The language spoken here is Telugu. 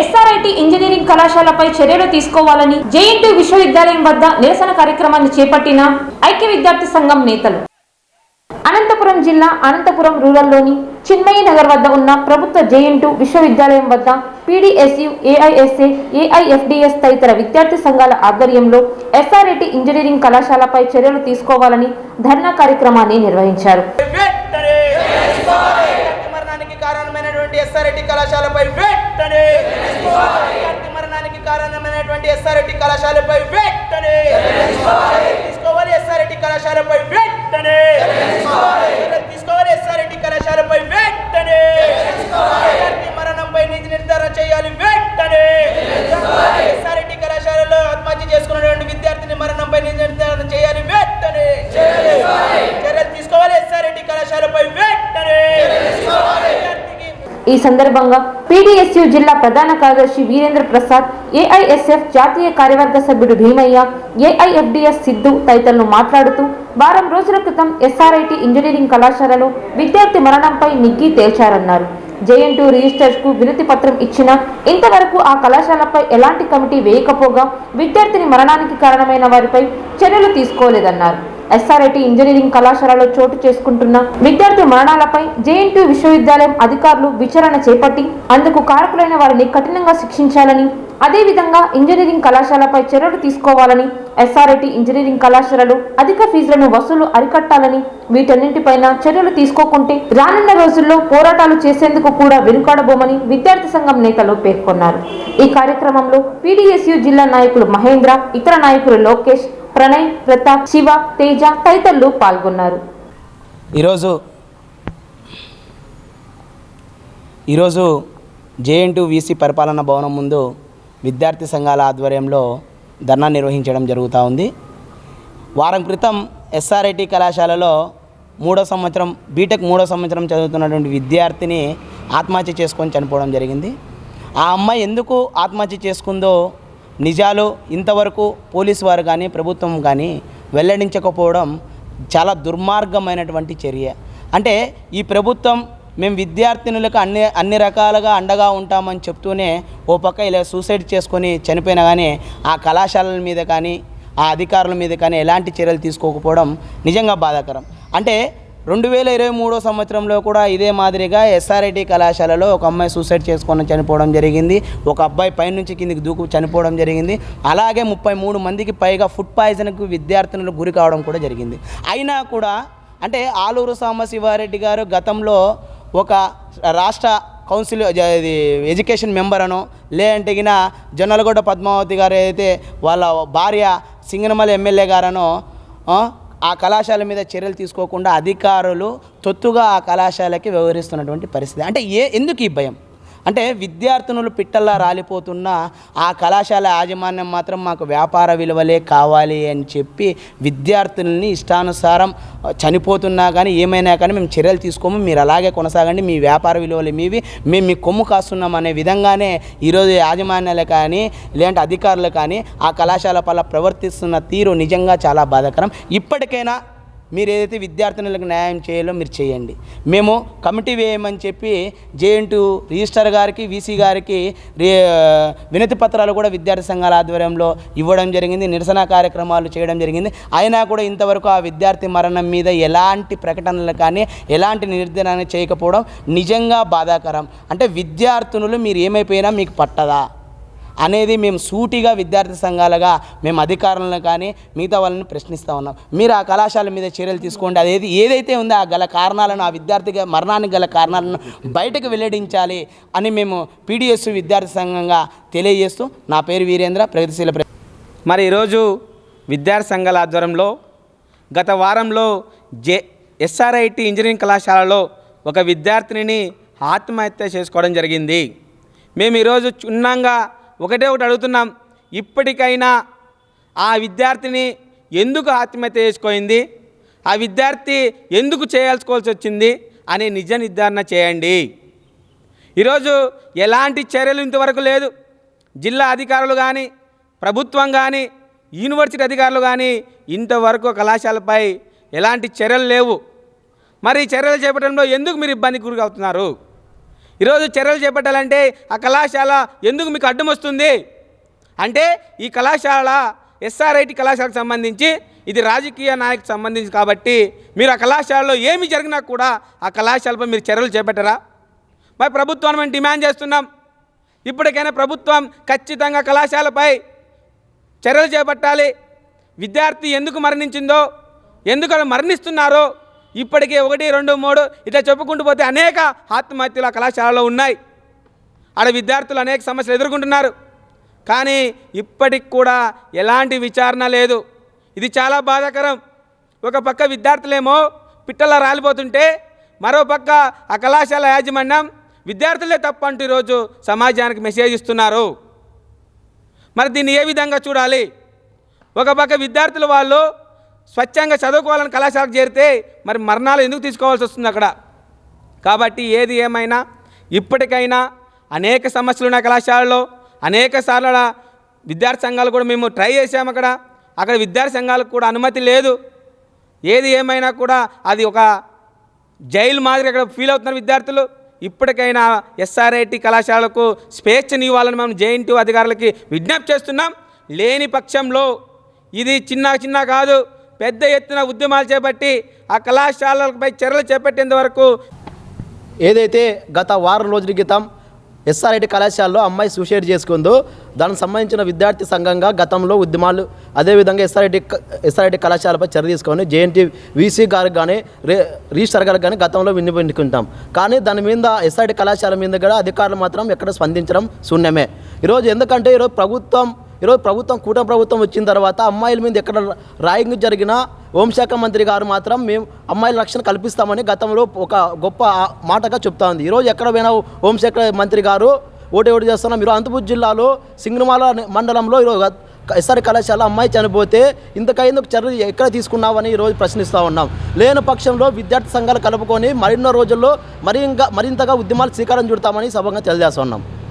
ఎస్ఆర్ఐటి ఇంజనీరింగ్ కళాశాలపై చర్యలు తీసుకోవాలని జేఎన్టీ విశ్వవిద్యాలయం వద్ద నిరసన కార్యక్రమాన్ని చేపట్టిన ఐక్య విద్యార్థి సంఘం నేతలు. అనంతపురం జిల్లా అనంతపురం రూరల్లోని చిన్మయి నగర్ వద్ద ఉన్న ప్రభుత్వ జేఎన్టు విశ్వవిద్యాలయం వద్ద పీడీఎస్యు ఏఐఎస్ఏ ఏఐఎఫ్డిఎస్ తదితర విద్యార్థి సంఘాల ఆధ్వర్యంలో ఎస్ఆర్ఐటి ఇంజనీరింగ్ కళాశాలపై చర్యలు తీసుకోవాలని ధర్నా కార్యక్రమాన్ని నిర్వహించారు. కారణమైనటువంటి ఎస్ఆర్ఐటి కళాశాలపై వెంటనే మరణానికి కారణమైనటువంటి ఎస్ఆర్ఐటి కళాశాలపై వెంటనే తీసుకోవాలి ఎస్ఆర్ఐటి కళాశాలపై వెంటనే తీసుకోవాలి ఎస్ఆర్ఐటి కళాశాలపై వెంటనే మరణంపై నిధి నిర్ధారణ చేయాలి వెంటనే ఎస్ఆర్ఐటి కళాశాలలో ఆత్మహత్య చేసుకున్నటువంటి విద్యార్థిని మరణంపై నిధి నిర్ధారణ చేయాలి వెంటనే చర్యలు తీసుకోవాలి ఎస్ఆర్ఐటి కళాశాలపై ఈ సందర్భంగా పీడీఎస్యు జిల్లా ప్రధాన కార్యదర్శి వీరేంద్ర ప్రసాద్ ఏఐఎస్ఎఫ్ జాతీయ కార్యవర్గ సభ్యుడు భీమయ్య ఏఐఎఫ్డిఎస్ సిద్ధు తదితరులు మాట్లాడుతూ వారం రోజుల క్రితం ఎస్ఆర్ఐటి ఇంజనీరింగ్ కళాశాలలో విద్యార్థి మరణంపై నిగ్గి తేల్చారన్నారు. జేఎన్టు రిజిస్టర్స్కు వినతి పత్రం ఇచ్చినా ఇంతవరకు ఆ కళాశాలపై ఎలాంటి కమిటీ వేయకపోగా విద్యార్థిని మరణానికి కారణమైన వారిపై చర్యలు తీసుకోలేదన్నారు. ఎస్ఆర్ఐటి ఇంజనీరింగ్ కళాశాలలో చోటు చేసుకుంటున్న విద్యార్థి మరణాలపై జేఎన్టీ విశ్వవిద్యాలయం అధికారులు విచారణ చేపట్టి అందుకు కారకులైన వారిని కఠినంగా శిక్షించాలని అదేవిధంగా ఇంజనీరింగ్ కళాశాలపై చర్యలు తీసుకోవాలని ఎస్ఆర్ఐటి ఇంజనీరింగ్ కళాశాలలు అధిక ఫీజులను వసూలు అరికట్టాలని వీటన్నింటిపైన చర్యలు తీసుకోకుంటే రానున్న రోజుల్లో పోరాటాలు చేసేందుకు కూడా వెనుకాడబోమని విద్యార్థి సంఘం నేతలు పేర్కొన్నారు. ఈ కార్యక్రమంలో పీడీఎస్యు జిల్లా నాయకులు మహేంద్ర ఇతర నాయకులు లోకేష్ ప్రణయ్ ప్రతాప్ శివ తేజ తదితరులు పాల్గొన్నారు. ఈరోజు ఈరోజు జేఎన్టు వీసీ పరిపాలన భవనం ముందు విద్యార్థి సంఘాల ఆధ్వర్యంలో ధర్నా నిర్వహించడం జరుగుతూ ఉంది. వారం క్రితం ఎస్ఆర్ఐటి కళాశాలలో మూడో సంవత్సరం బీటెక్ మూడో సంవత్సరం చదువుతున్నటువంటి విద్యార్థిని ఆత్మహత్య చేసుకొని చనిపోవడం జరిగింది. ఆ అమ్మాయి ఎందుకు ఆత్మహత్య చేసుకుందో నిజాలు ఇంతవరకు పోలీసు వారు కానీ ప్రభుత్వం కానీ వెల్లడించకపోవడం చాలా దుర్మార్గమైనటువంటి చర్య. అంటే ఈ ప్రభుత్వం మేము విద్యార్థినులకు అన్ని అన్ని రకాలుగా అండగా ఉంటామని చెప్తూనే ఓ పక్క ఇలా సూసైడ్ చేసుకొని చనిపోయినా కానీ ఆ కళాశాలల మీద కానీ ఆ అధికారుల మీద కానీ ఎలాంటి చర్యలు తీసుకోకపోవడం నిజంగా బాధాకరం. అంటే రెండు వేల ఇరవై మూడో సంవత్సరంలో కూడా ఇదే మాదిరిగా ఎస్ఆర్ఐటి కళాశాలలో ఒక అమ్మాయి సూసైడ్ చేసుకొని చనిపోవడం జరిగింది. ఒక అబ్బాయి పైనుంచి కిందికి దూకు చనిపోవడం జరిగింది. అలాగే ముప్పై మూడు మందికి పైగా ఫుడ్ పాయిజన్కు విద్యార్థినులు గురి కావడం కూడా జరిగింది. అయినా కూడా అంటే ఆలూరు సాంబశివారెడ్డి గారు గతంలో ఒక రాష్ట్ర కౌన్సిల్ ఇది ఎడ్యుకేషన్ మెంబర్ అనో లేదంటే గిన పద్మావతి గారు ఏదైతే వాళ్ళ భార్య సింగనమల ఎమ్మెల్యే గారనో ఆ, కళాశాల మీద చర్యలు తీసుకోకుండా అధికారులు తొత్తుగా ఆ కళాశాలకి వ్యవహరిస్తున్నటువంటి పరిస్థితి. అంటే ఏ ఎందుకు ఈ భయం? అంటే విద్యార్థినులు పిట్టల్లా రాలిపోతున్న ఆ కళాశాల యాజమాన్యం మాత్రం మాకు వ్యాపార విలువలే కావాలి అని చెప్పి విద్యార్థుల్ని ఇష్టానుసారం చనిపోతున్నా కానీ ఏమైనా కానీ మేము చర్యలు తీసుకోము మీరు అలాగే కొనసాగండి మీ వ్యాపార విలువలు మీవి మేము మీ కొమ్ము కాస్తున్నాం అనే విధంగానే ఈరోజు యాజమాన్యాలు కానీ లేదంటే అధికారులు కానీ ఆ కళాశాల పట్ల ప్రవర్తిస్తున్న తీరు నిజంగా చాలా బాధాకరం. ఇప్పటికైనా మీరు ఏదైతే విద్యార్థినులకు న్యాయం చేయాలో మీరు చేయండి. మేము కమిటీ వేయమని చెప్పి జేఎన్టు రిజిస్టర్ గారికి వీసీ గారికి వినతి పత్రాలు కూడా విద్యార్థి సంఘాల ఆధ్వర్యంలో ఇవ్వడం జరిగింది. నిరసన కార్యక్రమాలు చేయడం జరిగింది. అయినా కూడా ఇంతవరకు ఆ విద్యార్థి మరణం మీద ఎలాంటి ప్రకటనలు కానీ ఎలాంటి నిర్ధారణ చేయకపోవడం నిజంగా బాధాకరం. అంటే విద్యార్థినులు మీరు ఏమైపోయినా మీకు పట్టదా? అనేది మేము సూటిగా విద్యార్థి సంఘాలుగా మేము అధికారులను కానీ మిగతా వాళ్ళని ప్రశ్నిస్తూ ఉన్నాం. మీరు ఆ కళాశాల మీద చర్యలు తీసుకోండి. అదేది ఏదైతే ఉందో ఆ గల కారణాలను ఆ విద్యార్థిగా మరణానికి గల కారణాలను బయటకు వెల్లడించాలి అని మేము పీడిఎస్ విద్యార్థి సంఘంగా తెలియజేస్తూ నా పేరు వీరేంద్ర ప్రగతిశీల ప్ర మరి ఈరోజు విద్యార్థి సంఘాల ఆధ్వర్యంలో గత వారంలో జే ఎస్ఆర్ఐటి ఇంజనీరింగ్ కళాశాలలో ఒక విద్యార్థినిని ఆత్మహత్య చేసుకోవడం జరిగింది. మేము ఈరోజు క్షుణ్ణంగా ఒకటే ఒకటి అడుగుతున్నాం. ఇప్పటికైనా ఆ విద్యార్థిని ఎందుకు ఆత్మహత్య చేసుకోయింది? ఆ విద్యార్థి ఎందుకు చేయాల్సుకోవాల్సి వచ్చింది? అనే నిజ నిర్ధారణ చేయండి. ఈరోజు ఎలాంటి చర్యలు ఇంతవరకు లేదు. జిల్లా అధికారులు కానీ ప్రభుత్వం కానీ యూనివర్సిటీ అధికారులు కానీ ఇంతవరకు కళాశాలపై ఎలాంటి చర్యలు లేవు. మరి చర్యలు చేపట్టడంలో ఎందుకు మీరు ఇబ్బందికి గురి అవుతున్నారు? ఈరోజు చర్యలు చేపట్టాలంటే ఆ కళాశాల ఎందుకు మీకు అడ్డం వస్తుంది? అంటే ఈ కళాశాల ఎస్ఆర్ఐటి కళాశాలకు సంబంధించి ఇది రాజకీయ నాయకు సంబంధించి కాబట్టి మీరు ఆ కళాశాలలో ఏమి జరిగినా కూడా ఆ కళాశాలపై మీరు చర్యలు చేపట్టరా? మరి ప్రభుత్వాన్ని మేము డిమాండ్ చేస్తున్నాం. ఇప్పటికైనా ప్రభుత్వం ఖచ్చితంగా కళాశాలపై చర్యలు చేపట్టాలి. విద్యార్థి ఎందుకు మరణించిందో ఎందుకు మరణిస్తున్నారో ఇప్పటికే ఒకటి రెండు మూడు ఇట్లా చెప్పుకుంటూ పోతే అనేక ఆత్మహత్యలు ఆ కళాశాలలో ఉన్నాయి. ఆడ విద్యార్థులు అనేక సమస్యలు ఎదుర్కొంటున్నారు. కానీ ఇప్పటికి కూడా ఎలాంటి విచారణ లేదు. ఇది చాలా బాధాకరం. ఒక పక్క విద్యార్థులేమో పిట్టలా రాలిపోతుంటే మరో పక్క ఆ కళాశాల యాజమాన్యం విద్యార్థులే తప్పు అంటూ ఈరోజు సమాజానికి మెసేజ్ ఇస్తున్నారు. మరి దీన్ని ఏ విధంగా చూడాలి? ఒక పక్క విద్యార్థులు వాళ్ళు స్వచ్ఛంగా చదువుకోవాలని కళాశాలకు చేరితే మరి మరణాలు ఎందుకు తీసుకోవాల్సి వస్తుంది అక్కడ? కాబట్టి ఏది ఏమైనా ఇప్పటికైనా అనేక సమస్యలు ఉన్నాయి కళాశాలలో. అనేక సార్లు విద్యార్థి సంఘాలు కూడా మేము ట్రై చేసాము అక్కడ. అక్కడ విద్యార్థి సంఘాలకు కూడా అనుమతి లేదు. ఏది ఏమైనా కూడా అది ఒక జైలు మాదిరి అక్కడ ఫీల్ అవుతున్నారు విద్యార్థులు. ఇప్పటికైనా ఎస్ఆర్ఐటి కళాశాలకు స్వేచ్ఛనివ్వాలని మనం జేఎన్టీ అధికారులకి విజ్ఞప్తి చేస్తున్నాం. లేని పక్షంలో ఇది చిన్న చిన్న కాదు. పెద్ద ఎత్తున ఉద్యమాలు చేపట్టి ఆ కళాశాలలపై చర్యలు చేపట్టేంత వరకు ఏదైతే గత వారం రోజుల క్రితం ఎస్ఆర్ఐటి కళాశాలలో అమ్మాయి సూసైడ్ చేసుకుందో దానికి సంబంధించిన విద్యార్థి సంఘంగా గతంలో ఉద్యమాలు అదేవిధంగా ఎస్ఆర్ఐటి ఎస్ఆర్ఐటి కళాశాలపై చర్య తీసుకొని జేఎన్టీ వీసీ గారికి కానీ రే రిజిస్టర్ గారికి కానీ గతంలో విన్నపించుకుంటాం కానీ దాని మీద ఎస్ఆర్ఐటి కళాశాల మీద కూడా అధికారులు మాత్రం ఎక్కడ స్పందించడం శూన్యమే. ఈరోజు ఎందుకంటే ఈరోజు ప్రభుత్వం ఈరోజు ప్రభుత్వం కూటమి ప్రభుత్వం వచ్చిన తర్వాత అమ్మాయిల మీద ఎక్కడ రాయింగ్ జరిగినా హోంశాఖ మంత్రి గారు మాత్రం మేము అమ్మాయిల రక్షణ కల్పిస్తామని గతంలో ఒక గొప్ప మాటగా చెప్తా ఉంది. ఈరోజు ఎక్కడ పోయినా హోంశాఖ మంత్రి గారు ఓటే ఓటు చేస్తున్నాం ఈరోజు అనంతపురం జిల్లాలో సింగనమాల మండలంలో ఈరోజు ఎస్ఆర్ కళాశాల అమ్మాయి చనిపోతే ఇంతకైందుకు చర్యలు ఎక్కడ తీసుకున్నావని ఈరోజు ప్రశ్నిస్తూ ఉన్నాం. లేని పక్షంలో విద్యార్థి సంఘాలు కలుపుకొని మరిన్నో రోజుల్లో మరింత మరింతగా ఉద్యమాలు శ్రీకారం చుడతామని సభంగా తెలియజేస్తున్నాం